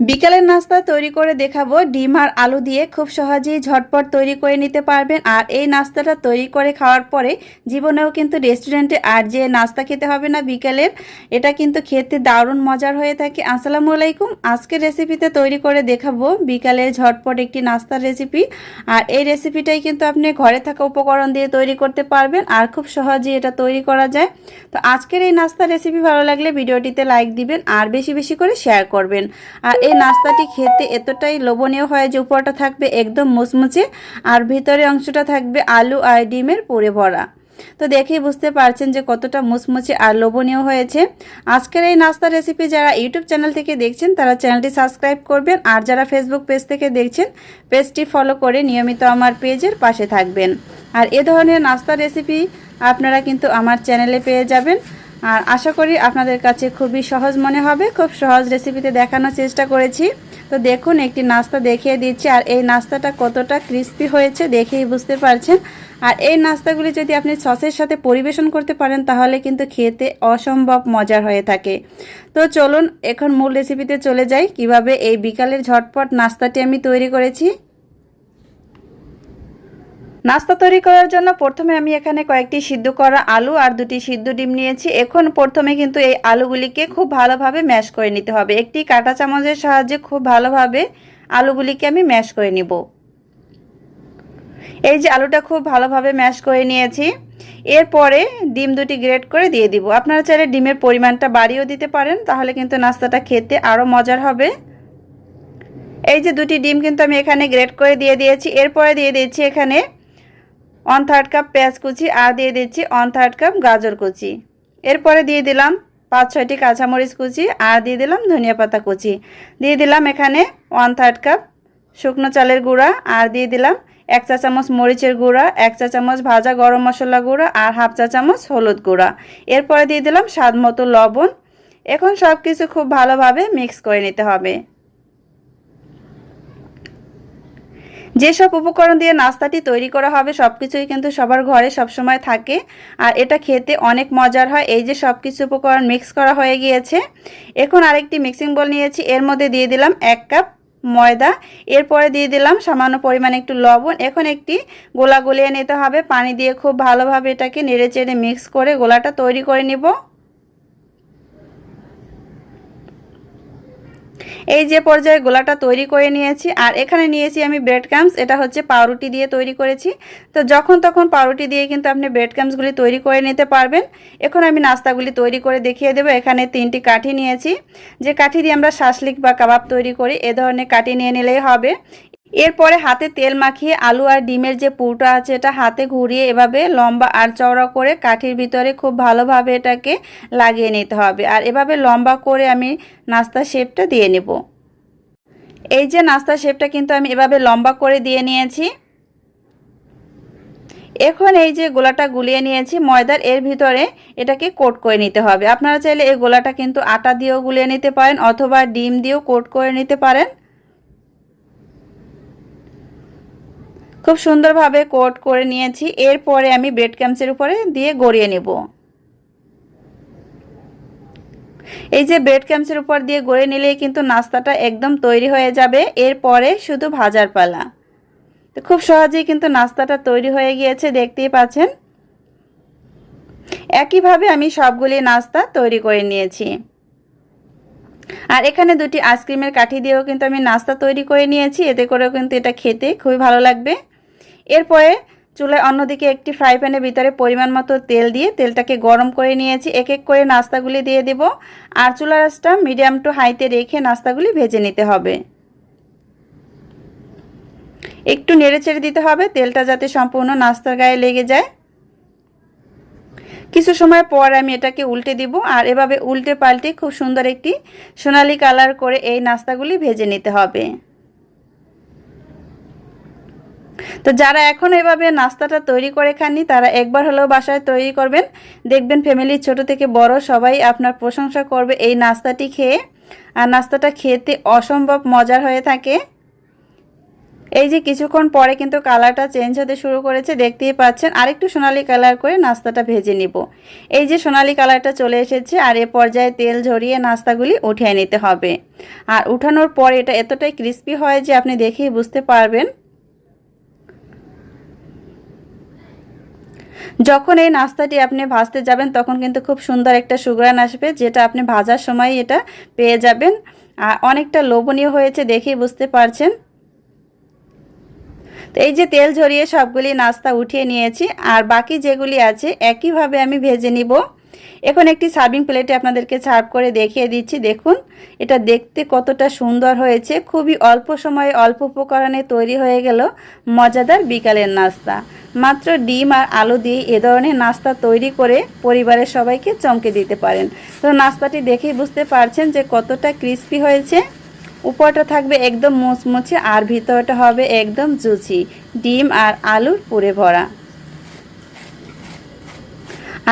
বিকালের নাস্তা তৈরি করে দেখাবো। ডিম আর আলু দিয়ে খুব সহজেই ঝটপট তৈরি করে নিতে পারবেন। আর এই নাস্তাটা তৈরি করে খাওয়ার পরে জীবনেও কিন্তু রেস্টুরেন্টে আর যে নাস্তা খেতে হবে না বিকালের, এটা কিন্তু খেতে দারুণ মজার হয়ে থাকে। আসসালামু আলাইকুম। আজকের রেসিপিতে তৈরি করে দেখাবো বিকালের ঝটপট একটি নাস্তার রেসিপি। আর এই রেসিপিটাই কিন্তু আপনি ঘরে থাকা উপকরণ দিয়ে তৈরি করতে পারবেন আর খুব সহজেই এটা তৈরি করা যায়। তো আজকের এই নাস্তার রেসিপি ভালো লাগলে ভিডিওটিতে লাইক দিবেন আর বেশি বেশি করে শেয়ার করবেন। আর এই নাস্তাটি খেতে এতটাই লোভনীয় হয় যে উপরটা থাকবে একদম মুচমুচে আর ভিতরে অংশটা থাকবে আলু আর ডিমের পুরে ভরা। তো দেখেই বুঝতে পারছেন যে কতটা মুচমুচে আর লোভনীয় হয়েছে। আজকের এই নাস্তার রেসিপি যারা ইউটিউব চ্যানেল থেকে দেখছেন, তারা চ্যানেলটি সাবস্ক্রাইব করবেন আর যারা ফেসবুক পেজ থেকে দেখছেন, পেজটি ফলো করে নিয়মিত আমার পেজের পাশে থাকবেন। আর এ ধরনের নাস্তার রেসিপি আপনারা কিন্তু আমার চ্যানেলে পেয়ে যাবেন। আর আশা করি আপনাদের কাছে খুবই সহজ মনে হবে। খুব সহজ রেসিপিতে দেখানোর চেষ্টা করেছি। তো দেখুন, একটি নাস্তা দেখিয়ে দিচ্ছি। আর এই নাস্তাটা কতটা ক্রিস্পি হয়েছে দেখেই বুঝতে পারছেন। আর এই নাস্তাগুলি যদি আপনি সসের সাথে পরিবেশন করতে পারেন, তাহলে কিন্তু খেতে অসম্ভব মজার হয়ে থাকে। তো চলুন, এখন মূল রেসিপিতে চলে যাই। কীভাবে এই বিকালের ঝটপট নাস্তাটি আমি তৈরি করেছি। নাস্তা তৈরি করার জন্য প্রথমে আমি এখানে কয়েকটি সিদ্ধ করা আলু আর দুটি সিদ্ধ ডিম নিয়েছি। এখন প্রথমে কিন্তু এই আলুগুলিকে খুব ভালোভাবে ম্যাশ করে নিতে হবে। একটি কাঁটা চামচের সাহায্যে খুব ভালোভাবে আলুগুলিকে আমি ম্যাশ করে নিব। এই যে আলুটা খুব ভালোভাবে ম্যাশ করে নিয়েছি। এরপরে ডিম দুটি গ্রেট করে দিয়ে দিব। আপনারা চাইলে ডিমের পরিমাণটা বাড়িয়েও দিতে পারেন, তাহলে কিন্তু নাস্তাটা খেতে আরও মজার হবে। এই যে দুটি ডিম কিন্তু আমি এখানে গ্রেট করে দিয়ে দিয়েছি। এরপরে দিয়ে দিয়েছি এখানে ওয়ান থার্ড কাপ পেঁয়াজ কুচি আর দিয়ে দিচ্ছি ওয়ান থার্ড কাপ গাজর কুচি। এরপরে দিয়ে দিলাম পাঁচ ছয়টি কাঁচামরিচ কুচি আর দিয়ে দিলাম ধনিয়া পাতা কুচি। দিয়ে দিলাম এখানে ওয়ান থার্ড কাপ শুকনো চালের গুঁড়া আর দিয়ে দিলাম এক চা চামচ মরিচের গুঁড়া, এক চা চামচ ভাজা গরম মশলা গুঁড়া আর হাফ চা চামচ হলুদ গুঁড়া। এরপরে দিয়ে দিলাম স্বাদ মতো লবণ। এখন সব কিছু খুব ভালোভাবে মিক্স করে নিতে হবে। যেসব উপকরণ দিয়ে নাস্তাটি তৈরি করা হবে সব কিছুই কিন্তু সবার ঘরে সবসময় থাকে। আর এটা খেতে অনেক মজার হয়। এই যে সব কিছু উপকরণ মিক্স করা হয়ে গিয়েছে। এখন আরেকটি মিক্সিং বল নিয়েছি। এর মধ্যে দিয়ে দিলাম এক কাপ ময়দা। এরপরে দিয়ে দিলাম সামান্য পরিমাণে একটু লবণ। এখন একটি গোলা গলিয়ে নিতে হবে। পানি দিয়ে খুব ভালোভাবে এটাকে নেড়ে চেড়ে মিক্স করে গোলাটা তৈরি করে নিব। এই যে পর্যায়ে গোলাটা তৈরি করে নিয়েছি, আর এখানে নিয়েছি আমি ব্রেড ক্রামস এটা হচ্ছে পাউরুটি দিয়ে তৈরি করেছি। তো যখন তখন পাউরুটি দিয়ে কিন্তু আপনি ব্রেড ক্রামসগুলি তৈরি করে নিতে পারবেন। এখন আমি নাস্তাগুলি তৈরি করে দেখিয়ে দেবো। এখানে তিনটি কাঠি নিয়েছি। যে কাঠি দিয়ে আমরা শাসলিক বা কাবাব তৈরি করি, এ ধরনের কাঠি নিয়ে নিলেই হবে। এরপরে হাতে তেল মাখিয়ে আলু আর ডিমের যে পুরটা আছে এটা হাতে ঘুরিয়ে এভাবে লম্বা আর চওড়া করে কাঠির ভিতরে খুব ভালোভাবে এটাকে লাগিয়ে নিতে হবে। আর এভাবে লম্বা করে আমি নাস্তা শেপটা দিয়ে নেব। এই যে নাস্তা শেপটা কিন্তু আমি এভাবে লম্বা করে দিয়ে নিয়েছি। এখন এই যে গোলাটা গুলিয়ে নিয়েছি, ময়দার এর ভিতরে এটাকে কোট করে নিতে হবে। আপনারা চাইলে এই গোলাটা কিন্তু আটা দিয়েও গুলিয়ে নিতে পারেন অথবা ডিম দিয়েও কোট করে নিতে পারেন। খুব সুন্দরভাবে কোট করে নিয়েছি। এরপরে আমি ব্রেড ক্যাম্পসের উপরে দিয়ে গড়িয়ে নেব। এই যে ব্রেড ক্যাম্পসের উপর দিয়ে গড়ে নিলেই কিন্তু নাস্তাটা একদম তৈরি হয়ে যাবে। এরপরে শুধু ভাজার পালা। তো খুব সহজেই কিন্তু নাস্তাটা তৈরি হয়ে গিয়েছে, দেখতেই পাচ্ছেন। একইভাবে আমি সবগুলি নাস্তা তৈরি করে নিয়েছি। আর এখানে দুটি আইসক্রিমের কাঠি দিয়েও কিন্তু আমি নাস্তা তৈরি করে নিয়েছি। এতে করেও কিন্তু এটা খেতে খুবই ভালো লাগবে। এরপরে চুলায় অন্যদিকে একটি ফ্রাই প্যানের ভিতরে পরিমাণ মতো তেল দিয়ে তেলটাকে গরম করে নিয়েছি। এক এক করে নাস্তাগুলি দিয়ে দেব। আর চুলা রাসটা মিডিয়াম টু হাইতে রেখে নাস্তাগুলি ভেজে নিতে হবে। একটু নেড়ে ছেড়ে দিতে হবে। তেলটা যাতে সম্পূর্ণ নাস্তার গায়ে লেগে যায়। কিছু সময় পর আমি এটাকে উল্টে দিব। আর এভাবে উল্টে পাল্টে খুব সুন্দর একটি সোনালি কালার করে এই নাস্তাগুলি ভেজে নিতে হবে। তো যারা এখন এভাবে নাস্তাটা তৈরি করে খাননি, তারা একবার হলেও বাসায় তৈরি করবেন। দেখবেন ফ্যামিলির ছোট থেকে বড় সবাই আপনার প্রশংসা করবে এই নাস্তাটি খেয়ে। আর নাস্তাটা খেতে অসম্ভব মজার হয়ে থাকে। এই যে কিছুক্ষণ পরে কিন্তু কালারটা চেঞ্জ হতে শুরু করেছে, দেখতেই পাচ্ছেন। আরেকটু সোনালি কালার করে নাস্তাটা ভেজে নিব। এই যে সোনালি কালারটা চলে এসেছে, আর এ পর্যায়ে তেল ঝরিয়ে নাস্তাগুলি উঠিয়ে নিতে হবে। আর উঠানোর পর এটা এতটাই ক্রিস্পি হয় যে আপনি দেখেই বুঝতে পারবেন। যখন এই নাস্তাটি আপনি ভাজতে যাবেন, তখন কিন্তু খুব সুন্দর একটা সুগ্রান আসবে, যেটা আপনি ভাজার সময় এটা পেয়ে যাবেন। আর অনেকটা লোভনীয় হয়েছে দেখেই বুঝতে পারছেন। তো এই যে তেল ঝরিয়ে সবগুলি নাস্তা উঠিয়ে নিয়েছি, আর বাকি যেগুলি আছে একইভাবে আমি ভেজে নিব। এখন একটি সার্ভিং প্লেটে আপনাদেরকে সার্ভ করে দেখিয়ে দিচ্ছি, দেখুন। এটা দেখতে কতটা সুন্দর হয়েছে, খুবই অল্প সময়ে অল্প উপকরণে তৈরি হয়ে গেল, মজাদার বিকালের নাস্তা। মাত্র ডিম আর আলু দিয়ে এ ধরনের নাস্তা তৈরি করে পরিবারের সবাইকে চমকে দিতে পারেন। তো নাস্তাটি দেখেই বুঝতে পারছেন যে কতটা ক্রিস্পি হয়েছে। উপরটা থাকবে একদম মুচমুচে আর ভিতরটা হবে একদম জুচি। ডিম আর আলুর পুরে ভরা।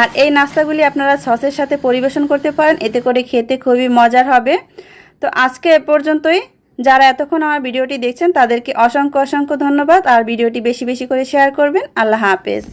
আর এই নাস্তাগুলি আপনারা সসের সাথে পরিবেশন করতে পারেন। এতে করে খেতে খুবই মজার হবে। তো আজকে এ পর্যন্তই। যারা এতক্ষণ আমার ভিডিওটি দেখছেন, তাদেরকে অসংখ্য অসংখ্য ধন্যবাদ। আর ভিডিওটি বেশি বেশি করে শেয়ার করবেন। আল্লাহ হাফেজ।